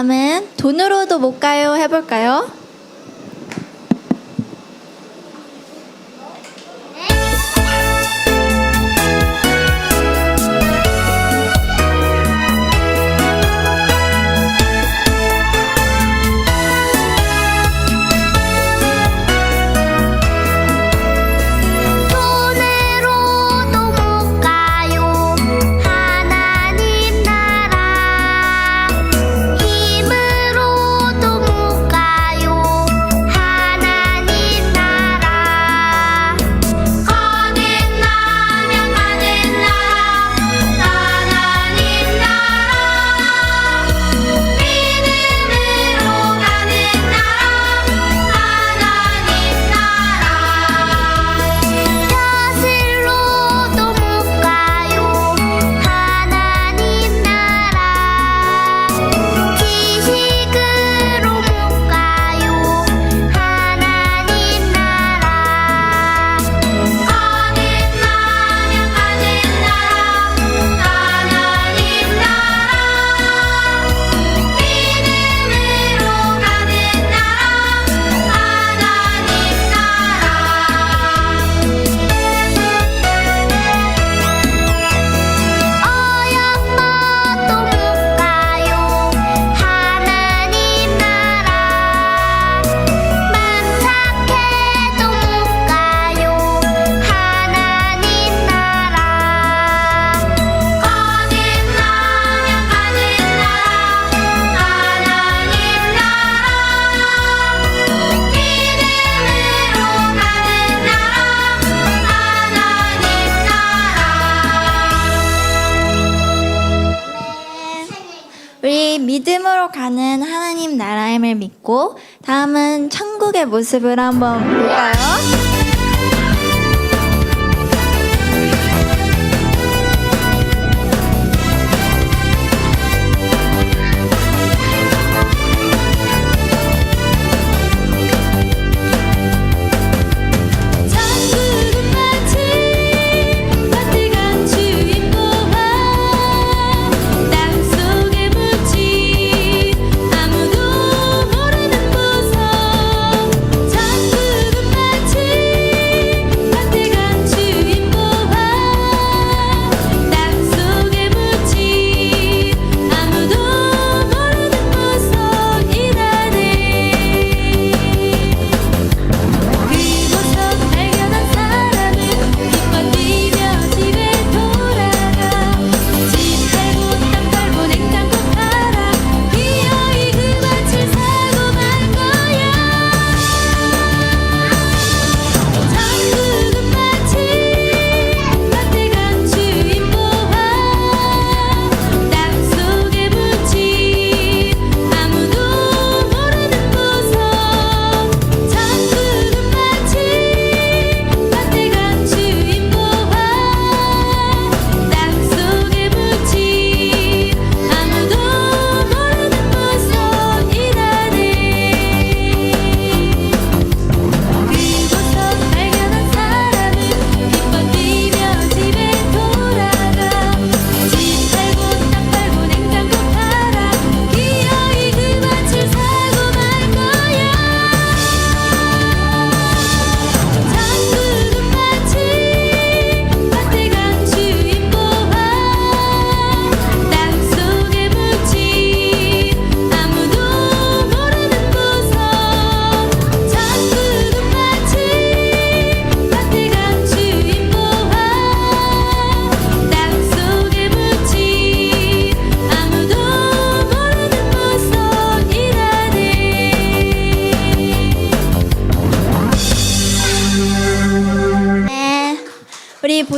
다음은 돈으로도 못 가요 해볼까요? 믿고 다음은 천국의 모습을 한번 볼까요?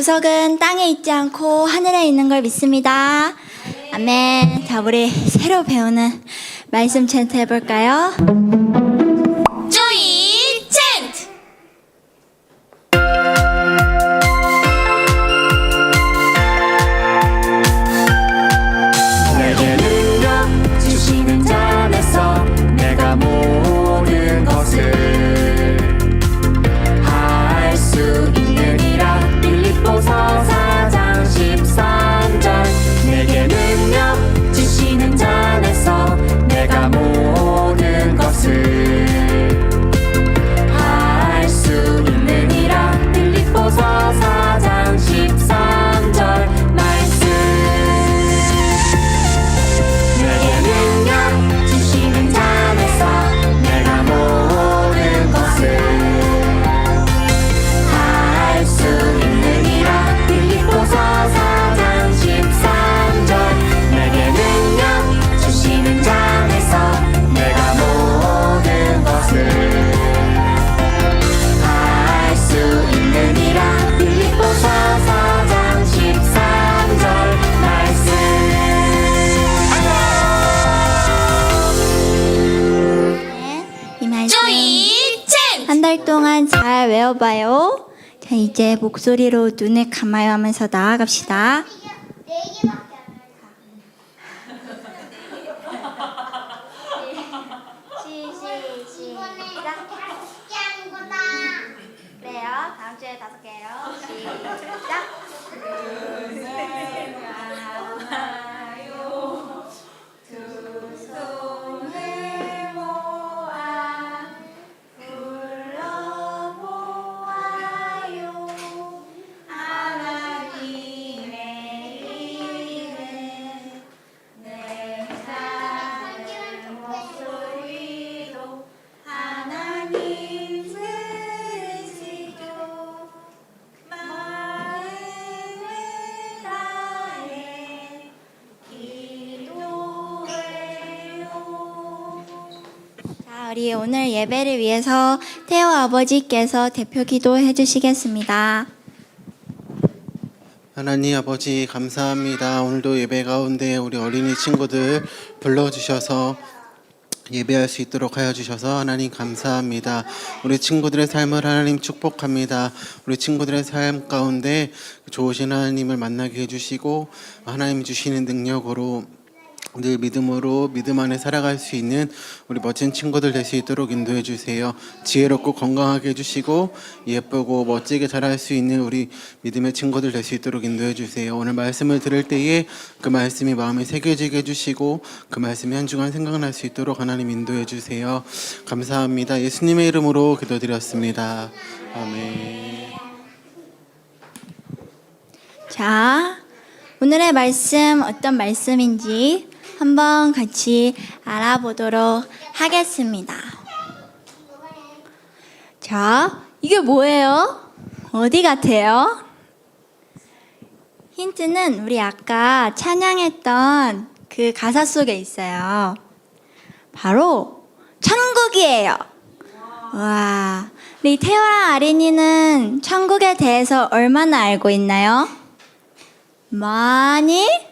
구석은 땅에 있지 않고 하늘에 있는 걸 믿습니다. 아멘. 자, 우리 새로 배우는 말씀 챈트 해볼까요? 이제 목소리로 눈을 감아요 하면서 나아갑시다. 그래요. 다음 주에 다섯 개요. 시작. 우리 오늘 예배를 위해서 태호 아버지께서 대표 기도해 주시겠습니다. 하나님 아버지 감사합니다. 오늘도 예배 가운데 우리 어린이 친구들 불러주셔서 예배할 수 있도록 하여 주셔서 하나님 감사합니다. 우리 친구들의 삶을 하나님 축복합니다. 우리 친구들의 삶 가운데 좋으신 하나님을 만나게 해주시고 하나님 주시는 능력으로 늘 믿음으로 믿음 안에 살아갈 수 있는 우리 멋진 친구들 될 수 있도록 인도해 주세요. 지혜롭고 건강하게 해주시고 예쁘고 멋지게 자랄 수 있는 우리 믿음의 친구들 될 수 있도록 인도해 주세요. 오늘 말씀을 들을 때에 그 말씀이 마음에 새겨지게 해주시고 그 말씀이 한 주간 생각날 수 있도록 하나님 인도해 주세요. 감사합니다. 예수님의 이름으로 기도드렸습니다. 아멘. 자, 오늘의 말씀 어떤 말씀인지 한번 같이 알아보도록 하겠습니다. 자, 이게 뭐예요? 어디 같아요? 힌트는 우리 아까 찬양했던 그 가사 속에 있어요. 바로 천국이에요. 와, 우리 태호랑 아린이는 천국에 대해서 얼마나 알고 있나요? 많이?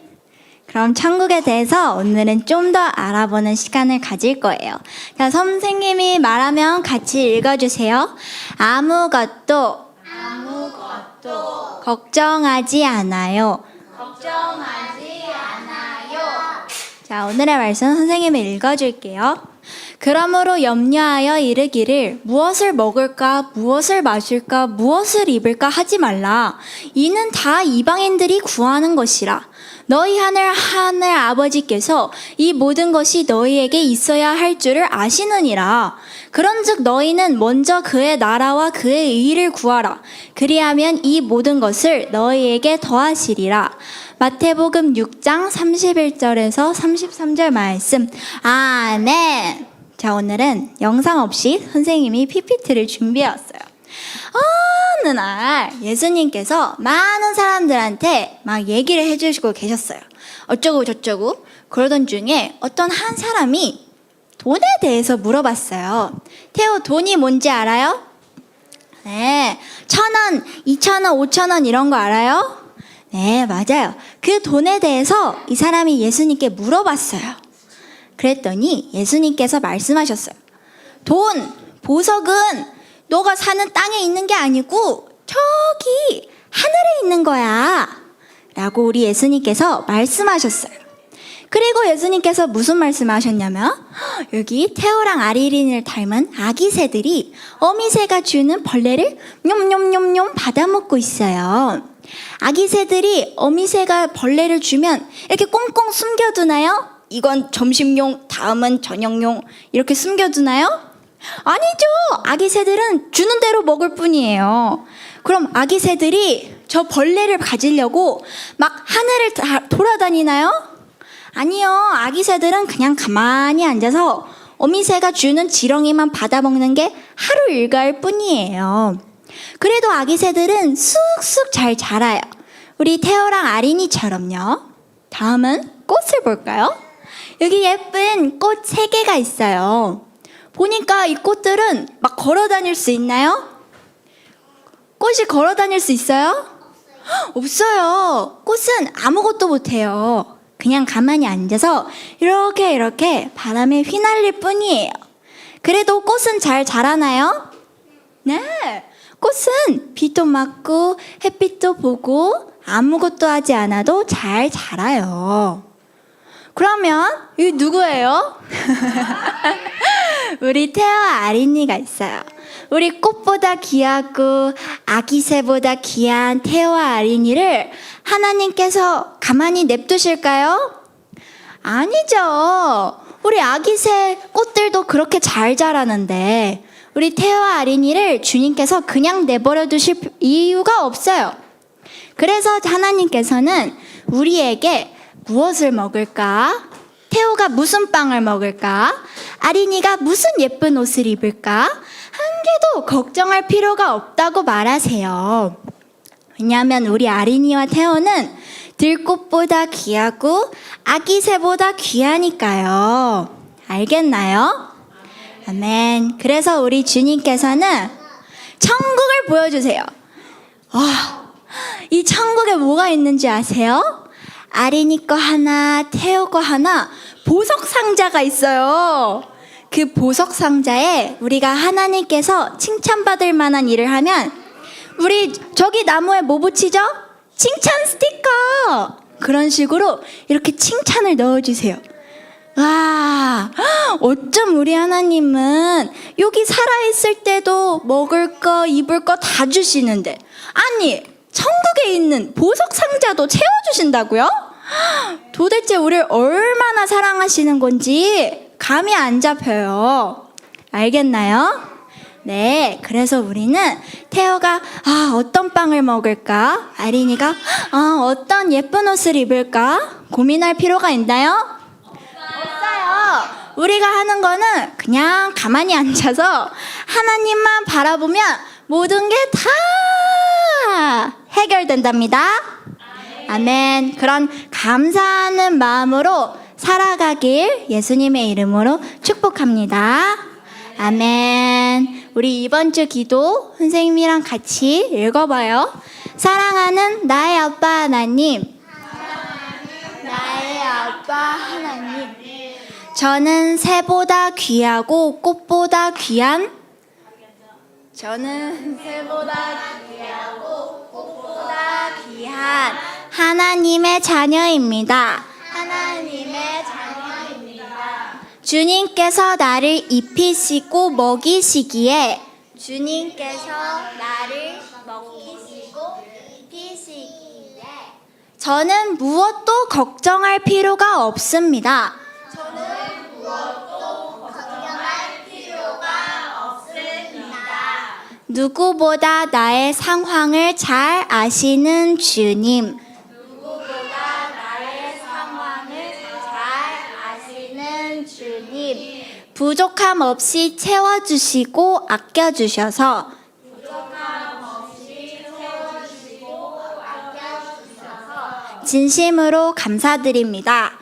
그럼 천국에 대해서 오늘은 좀 더 알아보는 시간을 가질 거예요. 자, 선생님이 말하면 같이 읽어주세요. 아무것도, 아무것도, 걱정하지 않아요. 걱정하지 않아요. 자, 오늘의 말씀 선생님이 읽어줄게요. 그러므로 염려하여 이르기를 무엇을 먹을까, 무엇을 마실까, 무엇을 입을까 하지 말라. 이는 다 이방인들이 구하는 것이라. 너희 하늘 하늘 아버지께서 이 모든 것이 너희에게 있어야 할 줄을 아시느니라. 그런즉 너희는 먼저 그의 나라와 그의 의를 구하라. 그리하면 이 모든 것을 너희에게 더하시리라. 마태복음 6장 31절에서 33절 말씀. 아멘. 자, 오늘은 영상 없이 선생님이 PPT를 준비해 왔어요. 어느 날 예수님께서 많은 사람들한테 막 얘기를 해주시고 계셨어요. 어쩌고 저쩌고 그러던 중에 어떤 한 사람이 돈에 대해서 물어봤어요. 태호 돈이 뭔지 알아요? 네, 천 원, 이천 원, 오천 원 이런 거 알아요? 네, 맞아요. 그 돈에 대해서 이 사람이 예수님께 물어봤어요. 그랬더니 예수님께서 말씀하셨어요. 돈, 보석은 너가 사는 땅에 있는 게 아니고 저기 하늘에 있는 거야. 라고 우리 예수님께서 말씀하셨어요. 그리고 예수님께서 무슨 말씀을 하셨냐면 여기 태호랑 아리린을 닮은 아기 새들이 어미 새가 주는 벌레를 뇽뇽뇽뇽 받아 먹고 있어요. 아기 새들이 어미 새가 벌레를 주면 이렇게 꽁꽁 숨겨두나요? 이건 점심용, 다음은 저녁용 이렇게 숨겨두나요? 아니죠. 아기 새들은 주는 대로 먹을 뿐이에요. 그럼 아기 새들이 저 벌레를 가지려고 막 하늘을 다 돌아다니나요? 아니요. 아기 새들은 그냥 가만히 앉아서 어미새가 주는 지렁이만 받아먹는 게 하루 일과일 뿐이에요. 그래도 아기 새들은 쑥쑥 잘 자라요. 우리 태호랑 아린이처럼요. 다음은 꽃을 볼까요? 여기 예쁜 꽃세 개가 있어요. 보니까 이 꽃들은 막 걸어 다닐 수 있나요? 꽃이 걸어 다닐 수 있어요? 없어요. 꽃은 아무것도 못해요. 그냥 가만히 앉아서 이렇게 이렇게 바람에 휘날릴 뿐이에요. 그래도 꽃은 잘 자라나요? 네. 꽃은 비도 맞고 햇빛도 보고 아무것도 하지 않아도 잘 자라요. 그러면 이 누구예요? 우리 태아 아린이가 있어요. 우리 꽃보다 귀하고 아기새보다 귀한 태아 아린이를 하나님께서 가만히 냅두실까요? 아니죠. 우리 아기새 꽃들도 그렇게 잘 자라는데 우리 태아 아린이를 주님께서 그냥 내버려 두실 이유가 없어요. 그래서 하나님께서는 우리에게 무엇을 먹을까? 태호가 무슨 빵을 먹을까? 아린이가 무슨 예쁜 옷을 입을까? 한 개도 걱정할 필요가 없다고 말하세요. 왜냐하면 우리 아린이와 태호는 들꽃보다 귀하고 아기 새보다 귀하니까요. 알겠나요? 아멘. 그래서 우리 주님께서는 천국을 보여주세요. 아, 이 천국에 뭐가 있는지 아세요? 아린이 거 하나, 태호 거 하나, 보석 상자가 있어요. 그 보석 상자에 우리가 하나님께서 칭찬받을 만한 일을 하면 우리 저기 나무에 뭐 붙이죠? 칭찬 스티커! 그런 식으로 이렇게 칭찬을 넣어주세요. 와, 어쩜 우리 하나님은 여기 살아있을 때도 먹을 거, 입을 거 다 주시는데, 아니, 천국에 있는 보석 상자도 채워주신다고요? 도대체 우리를 얼마나 사랑하시는 건지 감이 안 잡혀요. 알겠나요? 네, 그래서 우리는 태호가 아, 어떤 빵을 먹을까? 아린이가 아, 어떤 예쁜 옷을 입을까? 고민할 필요가 있나요? 없어요. 우리가 하는 거는 그냥 가만히 앉아서 하나님만 바라보면 모든 게 다 해결된답니다. 아멘. 그런 감사하는 마음으로 살아가길 예수님의 이름으로 축복합니다. 아멘. 우리 이번 주 기도 선생님이랑 같이 읽어봐요. 사랑하는 나의 아빠 하나님. 나의 아빠 하나님. 저는 새보다 귀하고 꽃보다 귀한 저는 새보다 귀하고 한 하나님의 자녀입니다. 하나님의 자녀입니다. 주님께서 나를 입히시고 먹이시기에 주님께서 나를 먹이시고 입히시기에 저는 무엇도 걱정할 필요가 없습니다. 누구보다 나의 상황을 잘 아시는 주님. 누구보다 나의 상황을 잘 아시는 주님. 부족함 없이 채워주시고 아껴주셔서 진심으로 감사드립니다.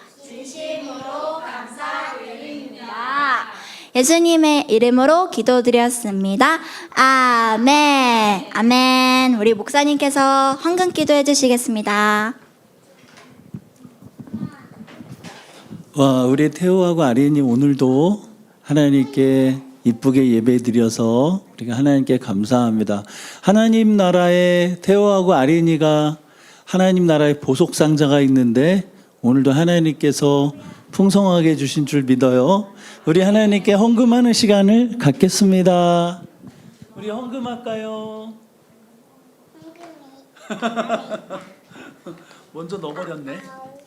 예수님의 이름으로 기도드렸습니다. 아멘. 아멘. 우리 목사님께서 황금 기도해 주시겠습니다. 와, 우리 태호하고 아린이 오늘도 하나님께 이쁘게 예배드려서 우리가 하나님께 감사합니다. 하나님 나라에 태호하고 아린이가 하나님 나라의 보석 상자가 있는데 오늘도 하나님께서 풍성하게 주신 줄 믿어요. 우리 하나님께 헌금하는 시간을 갖겠습니다. 우리 헌금할까요? 먼저 넣어버렸네.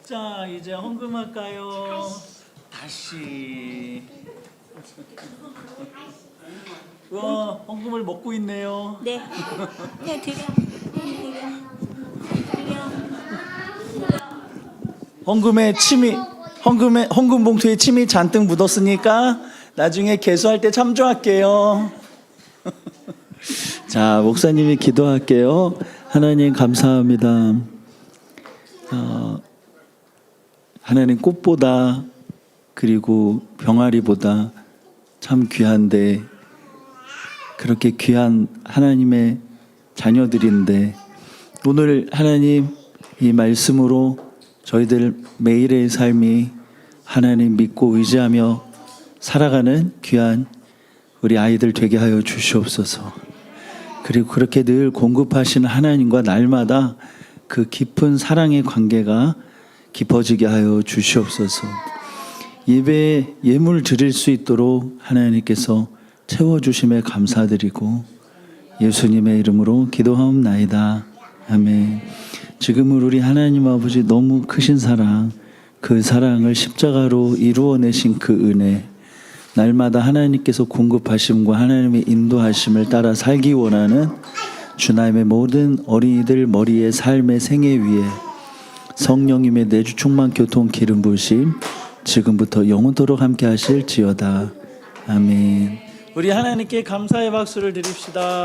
자, 이제 헌금할까요? 다시. 와, 헌금을 먹고 있네요. 네. 네, 드려. 헌금에 침이 헌금에 헌금 봉투에 침이 잔뜩 묻었으니까 나중에 개수할 때 참조할게요. 자, 목사님이 기도할게요. 하나님 감사합니다. 어, 하나님 꽃보다 그리고 병아리보다 참 귀한데 그렇게 귀한 하나님의 자녀들인데 오늘 하나님 이 말씀으로 저희들 매일의 삶이 하나님 믿고 의지하며 살아가는 귀한 우리 아이들 되게 하여 주시옵소서. 그리고 그렇게 늘 공급하시는 하나님과 날마다 그 깊은 사랑의 관계가 깊어지게 하여 주시옵소서. 예배에 예물 드릴 수 있도록 하나님께서 채워 주심에 감사드리고 예수님의 이름으로 기도하옵나이다. 아멘. 지금은 우리 하나님 아버지 너무 크신 사랑, 그 사랑을 십자가로 이루어내신 그 은혜, 날마다 하나님께서 공급하심과 하나님의 인도하심을 따라 살기 원하는 주님의 모든 어린이들 머리의 삶의 생애 위에 성령님의 내주 충만 교통 기름 부으심 지금부터 영원토록 함께 하실 지어다. 아멘. 우리 하나님께 감사의 박수를 드립시다.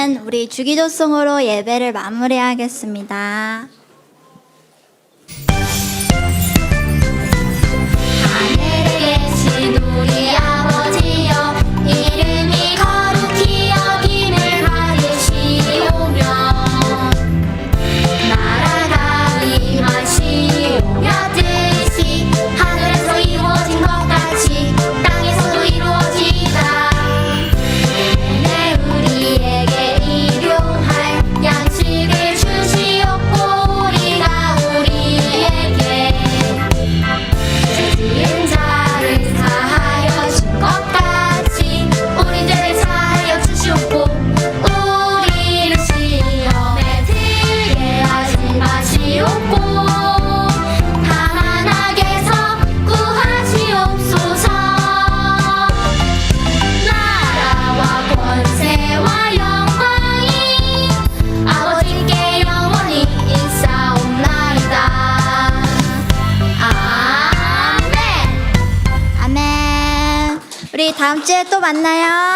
맨 우리 주기도송으로 예배를 마무리하겠습니다. 하늘 다음 주에 또 만나요.